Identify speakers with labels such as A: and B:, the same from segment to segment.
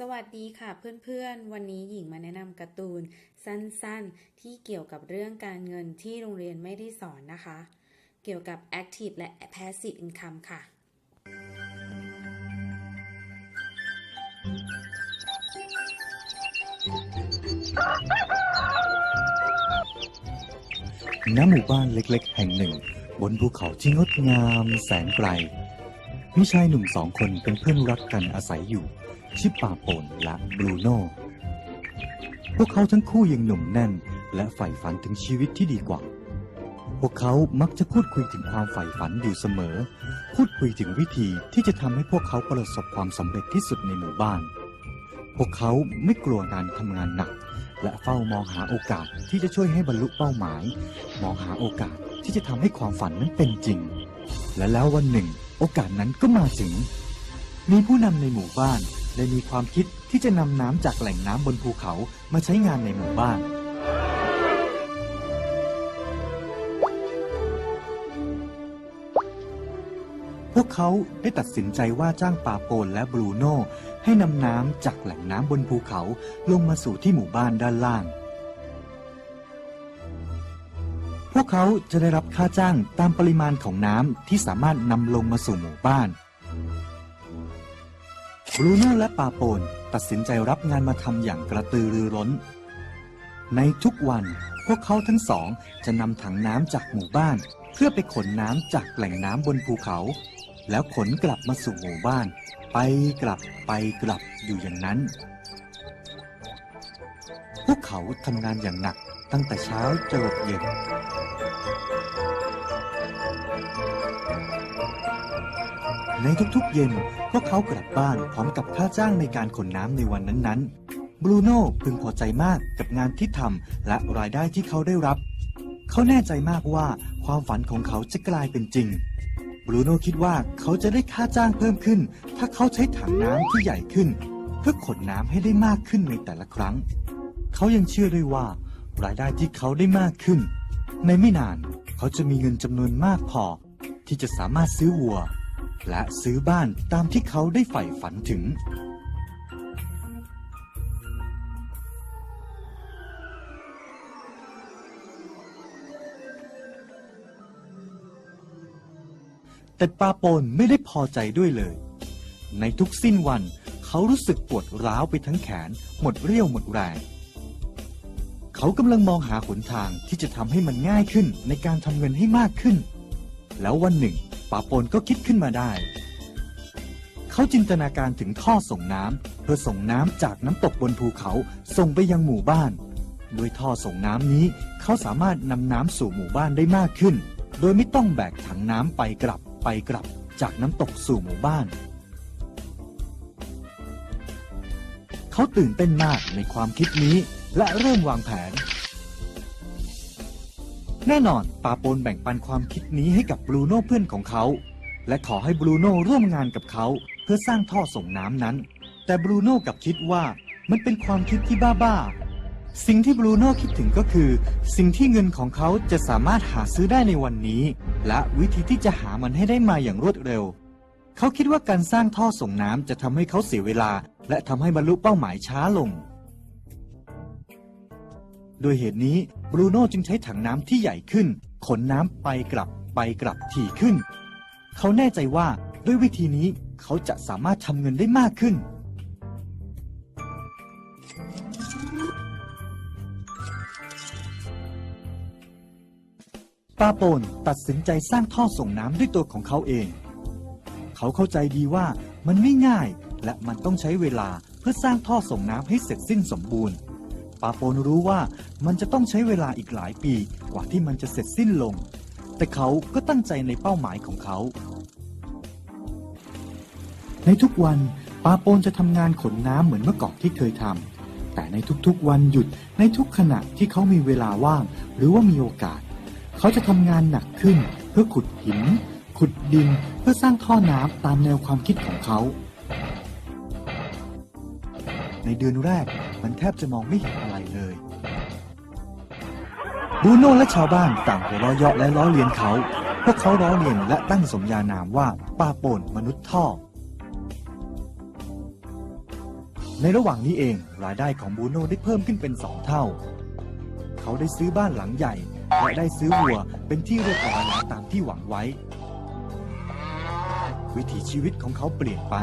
A: สวัสดีค่ะเพื่อนๆ วันนี้หญิงมาแนะนำการ์ตูนสั้นๆ ที่เกี่ยวกับเรื่องการเงินที่โรงเรียนไม่ได้สอนนะคะ เกี่ยวกับ Active และ Passive Income ค่ะ
B: ณ หมู่บ้านเล็กๆ แห่งหนึ่ง บนภูเขาที่งดงามแสนไกล มีชายหนุ่มสองคนเป็นเพื่อนรักกันอาศัยอยู่ ชื่อป่าโปนและบรูโน่พวกเขาทั้งคู่ยังหนุ่มแน่น และใฝ่ฝันถึงชีวิตที่ดีกว่า พวกเขามักจะพูดคุยถึงความใฝ่ฝันอยู่เสมอ พูดคุยถึงวิธีที่จะทำให้พวกเขาประสบความสำเร็จที่สุดในหมู่บ้าน พวกเขาไม่กลัวการทำงานหนัก และเฝ้ามองหาโอกาสที่จะช่วยให้บรรลุเป้าหมาย มองหาโอกาสที่จะทำให้ความฝันนั้นเป็นจริง และแล้ววันหนึ่ง โอกาสนั้นก็มาถึง มีผู้นำในหมู่บ้าน ได้มีความคิดที่จะนำน้ำจากแหล่งน้ำบนภูเขามาใช้งานในหมู่บ้าน พวกเขาได้ตัดสินใจว่าจ้างปาโปนและบรูโน่ให้นำน้ำจากแหล่งน้ำบนภูเขาลงมาสู่ที่หมู่บ้านด้านล่าง พวกเขาจะได้รับค่าจ้างตามปริมาณของน้ำที่สามารถนำลงมาสู่หมู่บ้าน บรูโน่และปาโปนตัดสินใจรับงานมาทำอย่างกระตือรือร้น ในทุกวันพวกเขาทั้งสองจะนำถังน้ำจากหมู่บ้าน เพื่อไปขนน้ำจากแหล่งน้ำบนภูเขา แล้วขนกลับมาสู่หมู่บ้าน ไปกลับไปกลับอยู่อย่างนั้น พวกเขาทำงานอย่างหนักตั้งแต่เช้าจรดเย็น ในทุกๆเย็นพวกเขากลับบ้านพร้อมกับค่าจ้างในการขนน้ำในวันนั้นๆ บรูโน่พึงพอใจมากกับงานที่ทำและรายได้ที่เขาได้รับ เขาแน่ใจมากว่าความฝันของเขาจะกลายเป็นจริง บรูโน่คิดว่าเขาจะได้ค่าจ้างเพิ่มขึ้น ถ้าเขาใช้ถังน้ำที่ใหญ่ขึ้น เพื่อขนน้ำให้ได้มากขึ้นในแต่ละครั้ง เขายังเชื่อด้วยว่ารายได้ที่เขาได้มากขึ้น ในไม่นานเขาจะมีเงินจำนวนมากพอ ที่จะสามารถซื้อวัว และซื้อบ้านตามที่เขาได้ใฝ่ฝันถึง แต่ปาโปนไม่ได้พอใจด้วยเลย ในทุกสิ้นวันเขารู้สึกปวดร้าวไปทั้งแขน หมดเรี่ยวหมดแรง เขากำลังมองหาหนทางที่จะทำให้มันง่ายขึ้นในการทำเงินให้มากขึ้น แล้ววันหนึ่ง ปาปนก็คิดขึ้นมาได้ เขาจินตนาการถึงท่อส่งน้ำเพื่อส่งน้ำจากน้ำตกบนภูเขาส่งไปยังหมู่บ้านด้วยท่อส่งน้ำนี้เขาสามารถนำน้ำสู่หมู่บ้านได้มากขึ้น โดยไม่ต้องแบกถังน้ำไปกลับไปกลับจากน้ำตกสู่หมู่บ้าน เขาตื่นเต้นมากในความคิดนี้และเริ่มวางแผน แน่นอนปาโปนแบ่งปันความคิดนี้ให้กับบรูโน่เพื่อนของเขา และขอให้บรูโน่ร่วมงานกับเขาเพื่อสร้างท่อส่งน้ำนั้น แต่บรูโน่กลับคิดว่ามันเป็นความคิดที่บ้าๆ สิ่งที่บรูโน่คิดถึงก็คือ สิ่งที่เงินของเขาจะสามารถหาซื้อได้ในวันนี้ และวิธีที่จะหามันให้ได้มาอย่างรวดเร็ว เขาคิดว่าการสร้างท่อส่งน้ำจะทำให้เขาเสียเวลา และทำให้บรรลุเป้าหมายช้าลง โดยเหตุนี้บรูโน่จึงใช้ถังน้ำที่ใหญ่ขึ้น ขนน้ำไปกลับไปกลับถี่ขึ้น เขาแน่ใจว่าด้วยวิธีนี้เขาจะสามารถทำเงินได้มากขึ้น ปาโปนตัดสินใจสร้างท่อส่งน้ำด้วยตัวของเขาเอง เขาเข้าใจดีว่ามันไม่ง่าย และมันต้องใช้เวลาเพื่อสร้างท่อส่งน้ำให้เสร็จสิ้นสมบูรณ์ ปาโปนรู้ว่ามันจะต้องใช้เวลาอีกหลายปีกว่าที่มันจะเสร็จสิ้นลง แต่เขาก็ตั้งใจในเป้าหมายของเขา ในทุกวันปาโปนจะทำงานขนน้ำเหมือนเมื่อก่อนที่เคยทำแต่ในทุกๆวันหยุดในทุกขณะที่เขามีเวลาว่าง หรือว่ามีโอกาส เขาจะทำงานหนักขึ้น เพื่อขุดหิน ขุดดิน เพื่อสร้างท่อน้ำตามแนวความคิดของเขาในเดือนแรกมันแทบจะมองไม่เห็น บูโน่และชาวบ้านต่างหัวเราะเยาะและล้อเลียนเขา พวกเขาล้อเลียนและตั้งสมญานามว่าป้าโป่นมนุษย์ท่อ ในระหว่างนี้เอง รายได้ของบูโน่ได้เพิ่มขึ้นเป็นสองเท่า เขาได้ซื้อบ้านหลังใหญ่และได้ซื้อวัวเป็นที่เรียบร้อยแล้วตามที่หวังไว้ วิถีชีวิตของเขาเปลี่ยนไป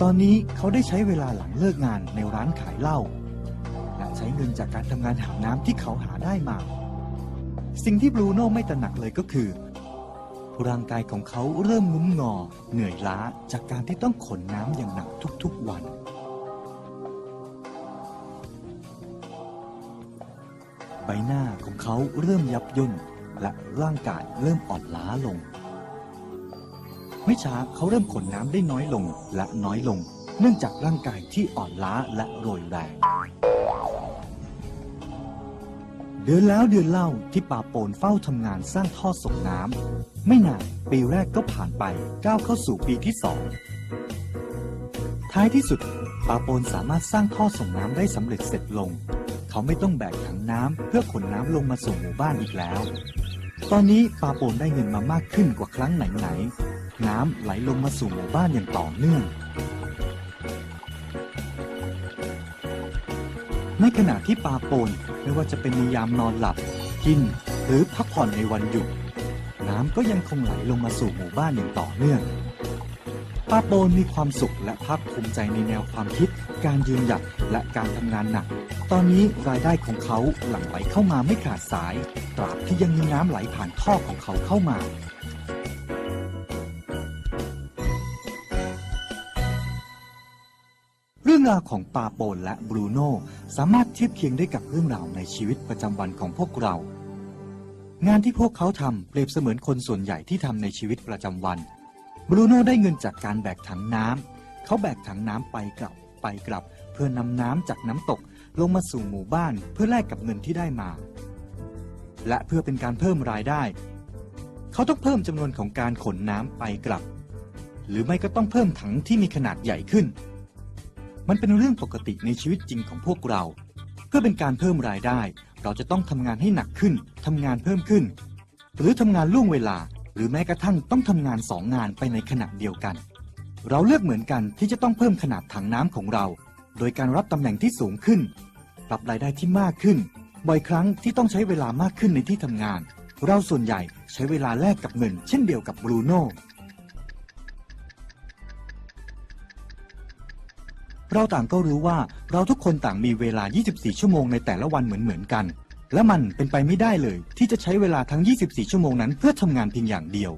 B: ตอนนี้เขาได้ใช้เวลาหลังเลิกงานในร้านขายเหล้าและใช้เงินจากการทำงานหาน้ำที่เขาหาได้มา สิ่งที่บรูโน่ไม่ตระหนักเลยก็คือ ร่างกายของเขาเริ่มงุ้มงอ เหนื่อยล้าจากการที่ต้องขนน้ำอย่างหนักทุกๆวัน ใบหน้าของเขาเริ่มยับย่นและร่างกายเริ่มอ่อนล้าลง ไม่ช้าเขาเริ่มขนน้ำได้น้อยลงและน้อยลง เนื่องจากร่างกายที่อ่อนล้าและโรยแรง เดือนแล้วเดือนเล่าที่ป่าโปนเฝ้าทำงานสร้างท่อส่งน้ำไม่นานปีแรกก็ผ่านไปก้าวเข้าสู่ปีที่สองท้ายที่สุดป่าโปนสามารถสร้างท่อส่งน้ำได้สำเร็จเสร็จลง เขาไม่ต้องแบกถังน้ำเพื่อขนน้ำลงมาสู่หมู่บ้านอีกแล้ว ตอนนี้ปาโปนได้เงินมามากขึ้นกว่าครั้งไหนๆน้ำไหลลงมาสู่หมู่บ้านอย่างต่อเนื่อง ในขณะที่ปาโปนไม่ว่าจะเป็นในยามนอนหลับ กิน หรือพักผ่อนในวันหยุด น้ำก็ยังคงไหลลงมาสู่หมู่บ้านอย่างต่อเนื่องปาโปนมีความสุขและภาคภูมิใจในแนวความคิด การยืนหยัดและการทำงานหนัก ตอนนี้รายได้ของเขาหลั่งไหลเข้ามาไม่ขาดสาย ตราบที่ยังมีน้ำไหลผ่านท่อของเขาเข้ามา รื่องราวของปาโปนและบรูโน่สามารถเทียบเคียงได้กับเรื่องราวในชีวิตประจำวันของพวกเรา งานที่พวกเขาทำเปรียบเสมือนคนส่วนใหญ่ที่ทำในชีวิตประจำวัน บรูโน่ได้เงินจากการแบกถังน้ำเขาแบกถังน้ำไปกลับไปกลับ เพื่อนำน้ำจากน้ำตกลงมาสู่หมู่บ้านเพื่อแลกกับเงินที่ได้มา และเพื่อเป็นการเพิ่มรายได้ เขาต้องเพิ่มจำนวนของการขนน้ำไปกลับ หรือไม่ก็ต้องเพิ่มถังที่มีขนาดใหญ่ขึ้น มันเป็นเรื่องปกติในชีวิตจริงของพวกเรา เพื่อเป็นการเพิ่มรายได้ เราจะต้องทำงานให้หนักขึ้นทำงานเพิ่มขึ้น หรือทำงานล่วงเวลา หรือแม้กระทั่งต้องทำงานสองงานไปในขณะเดียวกัน เราเลือกเหมือนกันที่จะต้องเพิ่มขนาดถังน้ำของเรา โดยการรับตำแหน่งที่สูงขึ้นปรับรายได้ที่มากขึ้น บ่อยครั้งที่ต้องใช้เวลามากขึ้นในที่ทำงาน เราส่วนใหญ่ใช้เวลาแลกกับเงินเช่นเดียวกับบรูโน่ เราต่างก็รู้ว่าเราทุกคนต่างมีเวลา 24 ชั่วโมงในแต่ละวันเหมือนๆกัน และมันเป็นไปไม่ได้เลย ที่จะใช้เวลาทั้ง 24 ชั่วโมงนั้นเพื่อทำงานเพียงอย่างเดียว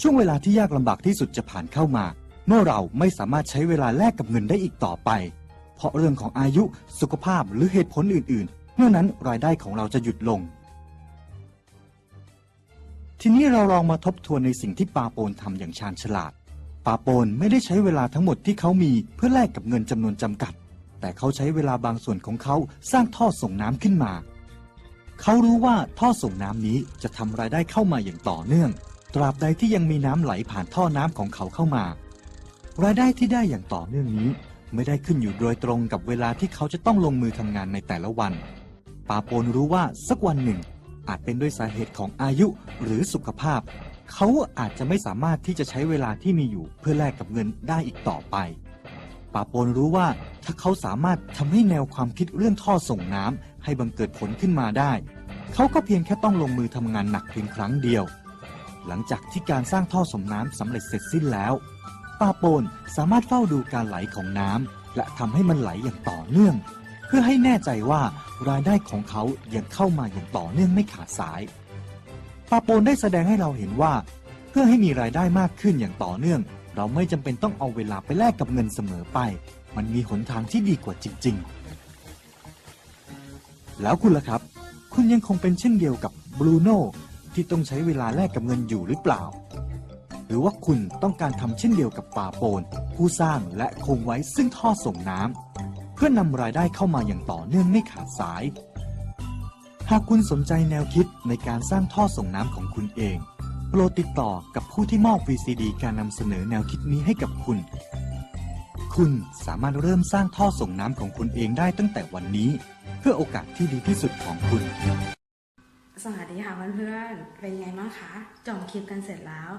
B: ช่วงเวลาที่ยากลำบากที่สุดจะผ่านเข้ามา เมื่อเราไม่สามารถใช้เวลาแลกกับเงินได้อีกต่อไป เพราะเรื่องของอายุสุขภาพหรือเหตุผลอื่น ๆ เมื่อนั้นรายได้ของเราจะหยุดลง ทีนี้เราลองมาทบทวนในสิ่งที่ปาโปนทำอย่างชาญฉลาด ปาโปนไม่ได้ใช้เวลาทั้งหมดที่เขามีเพื่อแลกกับเงินจำนวนจำกัด แต่เขาใช้เวลาบางส่วนของเขาสร้างท่อส่งน้ำขึ้นมา เขารู้ว่าท่อส่งน้ำนี้จะทำรายได้เข้ามาอย่างต่อเนื่อง ตราบใดที่ยังมีน้ำไหลผ่านท่อน้ำของเขาเข้ามา รายได้ที่ได้อย่างต่อเนื่องนี้ ไม่ได้ขึ้นอยู่โดยตรงกับเวลาที่เขาจะต้องลงมือทำงานในแต่ละวัน ปาโปนรู้ว่าสักวันหนึ่ง อาจเป็นด้วยสาเหตุของอายุหรือสุขภาพ เขาอาจจะไม่สามารถที่จะใช้เวลาที่มีอยู่เพื่อแลกกับเงินได้อีกต่อไปปาปนรู้ว่าถ้าเขาสามารถทำให้แนวความคิดเรื่องท่อส่งน้ำให้บังเกิดผลขึ้นมาได้ เขาก็เพียงแค่ต้องลงมือทำงานหนักเพียงครั้งเดียว หลังจากที่การสร้างท่อส่งน้ำสำเร็จเสร็จสิ้นแล้วปาปนสามารถเฝ้าดูการไหลของน้ำและทำให้มันไหลอย่างต่อเนื่อง เพื่อให้แน่ใจว่ารายได้ของเขายังเข้ามาอย่างต่อเนื่องไม่ขาดสาย ปาโปนได้แสดงให้เราเห็นว่า เพื่อให้มีรายได้มากขึ้นอย่างต่อเนื่อง เราไม่จำเป็นต้องเอาเวลาไปแลกกับเงินเสมอไป มันมีหนทางที่ดีกว่าจริง ๆ แล้วคุณล่ะครับ คุณยังคงเป็นเช่นเดียวกับบรูโน่ที่ต้องใช้เวลาแลกกับเงินอยู่หรือเปล่า หรือว่าคุณต้องการทำเช่นเดียวกับป่าโปน ผู้สร้างและคงไว้ซึ่งท่อส่งน้ำเพื่อนำรายได้เข้ามาอย่างต่อเนื่องไม่ขาดสาย หากคุณสนใจแนวคิดในการสร้างท่อส่งน้ำของคุณเอง โปรดติดต่อกับผู้ที่มอบ VCD การนำเสนอแนวคิดนี้ให้กับคุณ คุณสามารถเริ่มสร้างท่อส่งน้ำของคุณเองได้ตั้งแต่วันนี้ เพื่อโอกาสที่ดีที่สุดของคุณ
A: สวัสดีค่ะเพื่อนๆ เป็นไงบ้างคะจบคลิปกันเสร็จแล้ว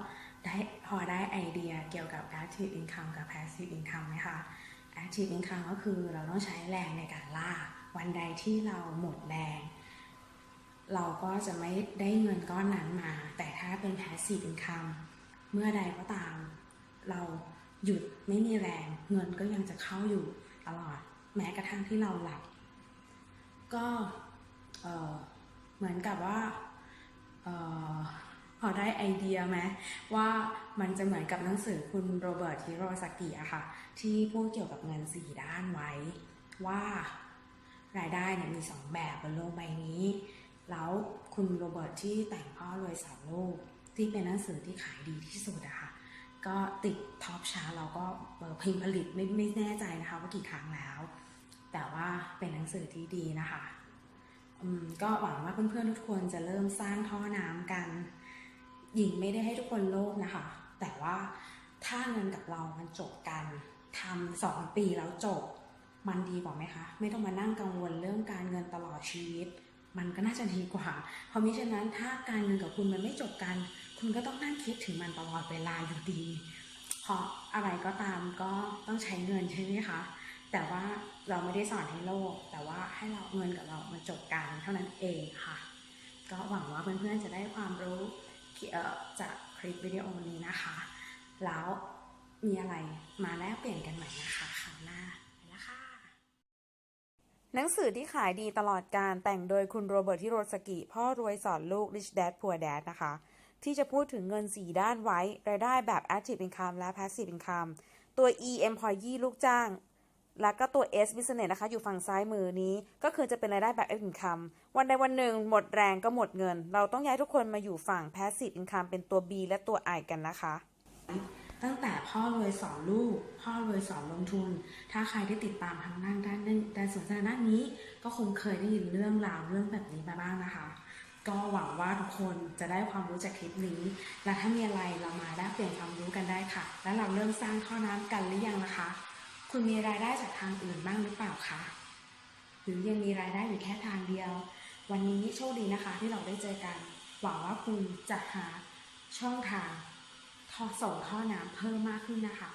A: ได้พอได้ไอเดียเกี่ยวกับ active income กับ passive income ไหมคะ active income ก็คือเราต้องใช้แรงในการล่า วันใดที่เราหมดแรง เราก็จะไม่ได้เงินก้อนนั้นมา แต่ถ้าเป็น passive income เมื่อใดก็ตาม เราหยุดไม่มีแรงเงินก็ยังจะเข้าอยู่ตลอด แม้กระทั่งที่เราหลับ ก็เอ่อเหมือนกับว่าเอ่อพอได้ไอเดียไหมว่ามันจะเหมือนกับหนังสือคุณโรเบิร์ตฮิโรซากิอะค่ะ ที่พูดเกี่ยวกับเงินสี่ด้านไว้ ว่ารายได้เนี่ยมีสองแบบบนโลกใบนี้ แล้วคุณโรเบิร์ตที่แต่งพ่อรวยสามโลก ที่เป็นหนังสือที่ขายดีที่สุดอะค่ะก็ติดท็อปชาร์ตเราก็เพิมผลิตไม่ไม่แน่ใจนะคะว่ากี่ครั้งแล้ว แต่ว่าเป็นหนังสือที่ดีนะคะก็หวังว่าเพื่อนๆทุกคนจะเริ่มสร้างท่อน้ำกัน หญิงไม่ได้ให้ทุกคนโลภนะคะ แต่ว่าถ้าเงินกับเรามันจบกันทำสองปีแล้วจบ มันดีกว่าไหมคะ ไม่ต้องมานั่งกังวลเรื่องการเงินตลอดชีวิต มันก็น่าจะดีกว่า เพราะมิฉะนั้นถ้าการเงินกับคุณมันไม่จบกัน คุณก็ต้องนั่งคิดถึงมันตลอดเวลาอยู่ดี เพราะอะไรก็ตามก็ต้องใช้เงินใช่ไหมคะ แต่ว่าเราไม่ได้สอนให้โลก แต่ว่าให้เราเงินกับเรามันจบกันเท่านั้นเองค่ะ ก็หวังว่าเพื่อนๆจะได้ความรู้เอ่อจากคลิปวิดีโอนี้นะคะ แล้วมีอะไรมาแลกเปลี่ยนกันใหม่นะคะคราวหน้า
C: หนังสือที่ขายดีตลอดการแต่งโดยคุณโรเบิร์ตฮิโรสกิ พ่อรวยสอนลูก Rich Dad Poor Dad นะคะ ที่จะพูดถึงเงิน 4 ด้านไว้ รายได้แบบ Active Income และ Passive Income ตัว E Employee ลูกจ้าง แล้วก็ตัว S Business นะคะ อยู่ฝั่งซ้ายมือนี้ ก็คือจะเป็นรายได้แบบ Active Income วันใดวันหนึ่งหมดแรงก็หมดเงิน เราต้องย้ายทุกคนมาอยู่ฝั่ง Passive Income เป็นตัว B และตัว I กันนะคะ
A: ตั้งแต่พ่อรวยสอนลูก พ่อรวยสอนลงทุน ถ้าใครได้ติดตามทางด้านด้านด้านสนทนาด้านนี้ ก็คงเคยได้ยินเรื่องราวเรื่องแบบนี้มาบ้างนะคะ ก็หวังว่าทุกคนจะได้ความรู้จากคลิปนี้ และถ้ามีอะไรเรามาแลกเปลี่ยนความรู้กันได้ค่ะ และเราเริ่มสร้างท่อน้ำกันหรือยังนะคะ คุณมีรายได้จากทางอื่นบ้างหรือเปล่าคะหรือยังมีรายได้อยู่แค่ทางเดียว วันนี้โชคดีนะคะที่เราได้เจอกัน หวังว่าคุณจะหาช่องทาง ท่อส่งท่อน้ำเพิ่มมากขึ้นนะคะ